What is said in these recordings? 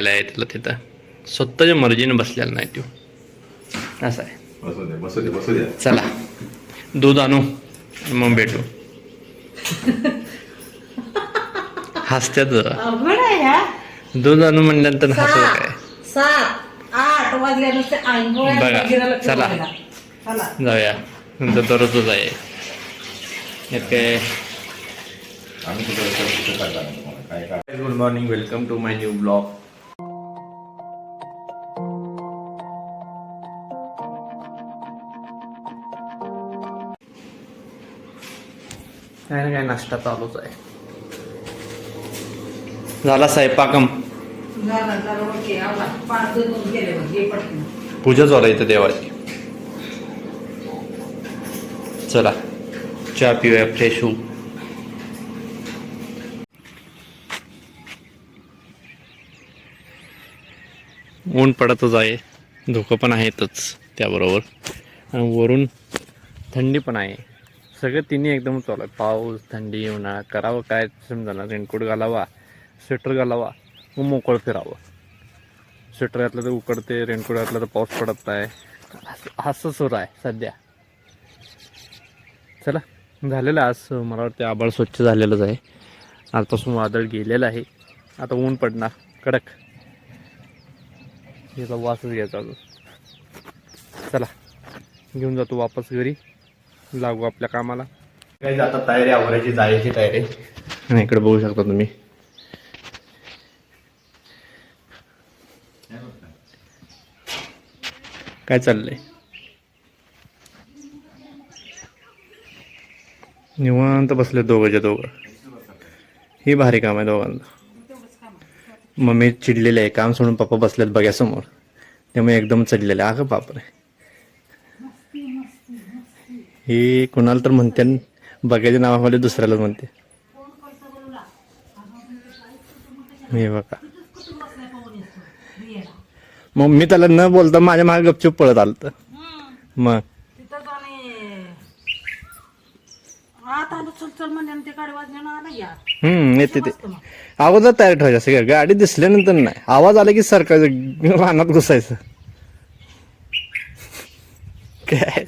गेलेला आहे तिला तिथं. स्वतःच्या मर्जीने बसलेला नाही तो. असं आहे. चला. दूध आणू मग भेटू. हसत्यात जरा. दूध आणू म्हणल्यानंतर हसत सहा काय बघा, चला. जाऊया. नंतर दररोजच आहे good morning welcome to my new blog काय ना काय नाश्ता चालूच आहे. झाला स्वयंपाकम. झालं, झालं, ओके, आला. पाच दोन गेले बघ, हे पटकन. पूजा चालू आहे इथं देवाची. चला चहा पिऊया फ्रेश होऊ ऊन पडतच आहे धुकं पण आहेतच त्याबरोबर. आणि वरून थंडी पण आहे. सगळं तिन्ही एकदम चालू आहे. पाऊस थंडी उन्हाळा करावं काय समजा ना रेनकोट घालावा स्वेटर घालावा व मोकळं फिरावं. स्वेटर घातलं तर उकडते रेनकोट घातलं तर पाऊस पडत आहे असं- सुरू आहे सध्या. चला झालेलं आज. मला वाटतं आभाळ स्वच्छ झालेलंच आहे. आजपासून वादळ गेलेलं आहे. आता ऊन पडणार. कडक. याचा वासच घ्यायचा अजून. चला घेऊन जातो वापस घरी. लागू आपल्या कामाला. काही आता तयारी आवरायची जायची तयारी? आणि इकडे बघू शकता तुम्ही. काय चाललंय? निवांत बसले दोघंच्या दोघं. ही भारी काम आहे दोघांना मम्मी चिडलेले आहे काम सोडून पप्पा बसलेत बघ्यासमोर. त्यामुळे एकदम चढलेले अगं बापरे. ही कुणाला तर म्हणते बघायच्या नावामध्ये दुसऱ्याला म्हणते. हे बघा. मग मी त्याला न बोलता माझ्या मागे गपचूप पळत मग. आलं चल चल ते गाडी वाजण्यानं आलं या. हम्म येते ते. अगोदर तयार ठेवायचं सगळं गाडी दिसल्यानंतर नाही. आवाज आला की सरकायचं रानात घुसायचं. काय?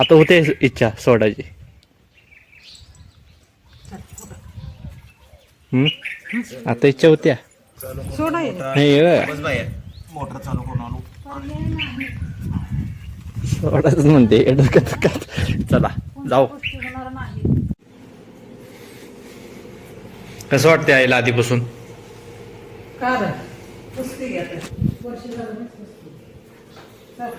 आता होते इच्छा सोडायची हम्म आता इच्छा होत्या सोडा हे. नाही ये. सोडायच म्हणते. चला जाऊ गोष्टी होणार नाही. कसं वाटते आईला आधीपासून का रे? पुस्तक घ्या ते. वर्ष झालं नाही पुस्तक. चल.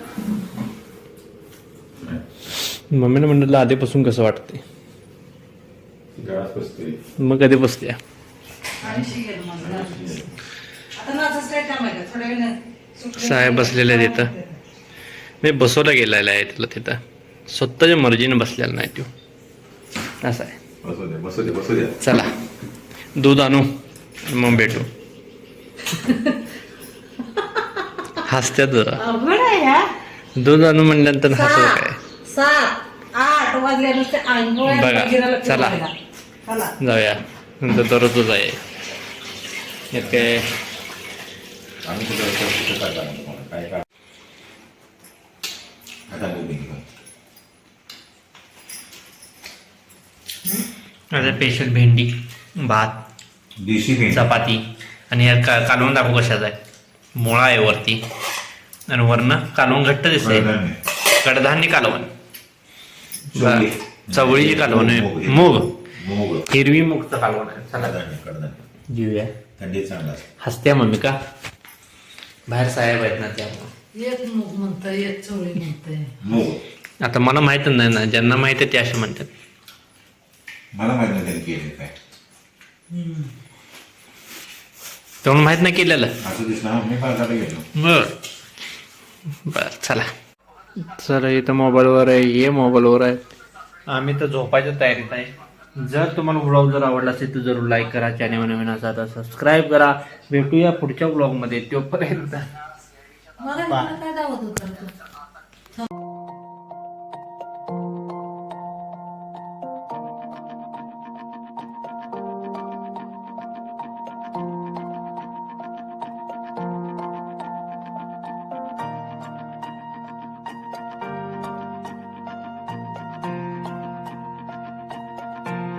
मम्मीने म्हणलं आधीपासून कसं वाटते मग कधी बसते साहेब बसलेले इथं. मी बसवला गेलेला आहे तिला तिथं. स्वतःच्या मर्जीने बसलेला नाही तो. असं आहे. चला. दूध आणू मग भेटू. हसत्यात. दूध आणू म्हणल्यानंतर हसत काय? नुसते बघा, चला. जाऊया नंतर दररोजच आहे आता. आता स्पेशल भेंडी भात देशी भेंडी. चपाती आणि यात का कालवण दाखवू कशाचा आहे मुळा आहे वरती आणि वरनं कालवण घट्ट दिसतंय कडधान्य. कडधान्य कालवण चवळी. चवळीची कालवण आहे मूग. हिरवी मुगचं कालवण आहे चला जीवया थंडीत चांगला. हसत्या मम्मी का बाहेर साहेब आहेत ना त्यामुळे एक मूग म्हणतंय एक चवळी म्हणतंय मूग आता मला माहितच नाही ना ज्यांना माहीत आहे ते असे म्हणतात मला माहीत नाही त्यांनी केले काय तेवढं माहीत नाही केलेलं असं दिसणार मी बाजारात गेलो बर बर चला चला इथं मोबाईलवर आहे ये मोबाईलवर आहे. आम्ही तर झोपायच्या तयारीत आहे. जर तुम्हाला व्लॉग जर आवडला असेल तर जरूर लाईक करा चॅनल नवीन असा तर सबस्क्राईब करा. भेटूया पुढच्या व्लॉगमध्ये तोपर्यंत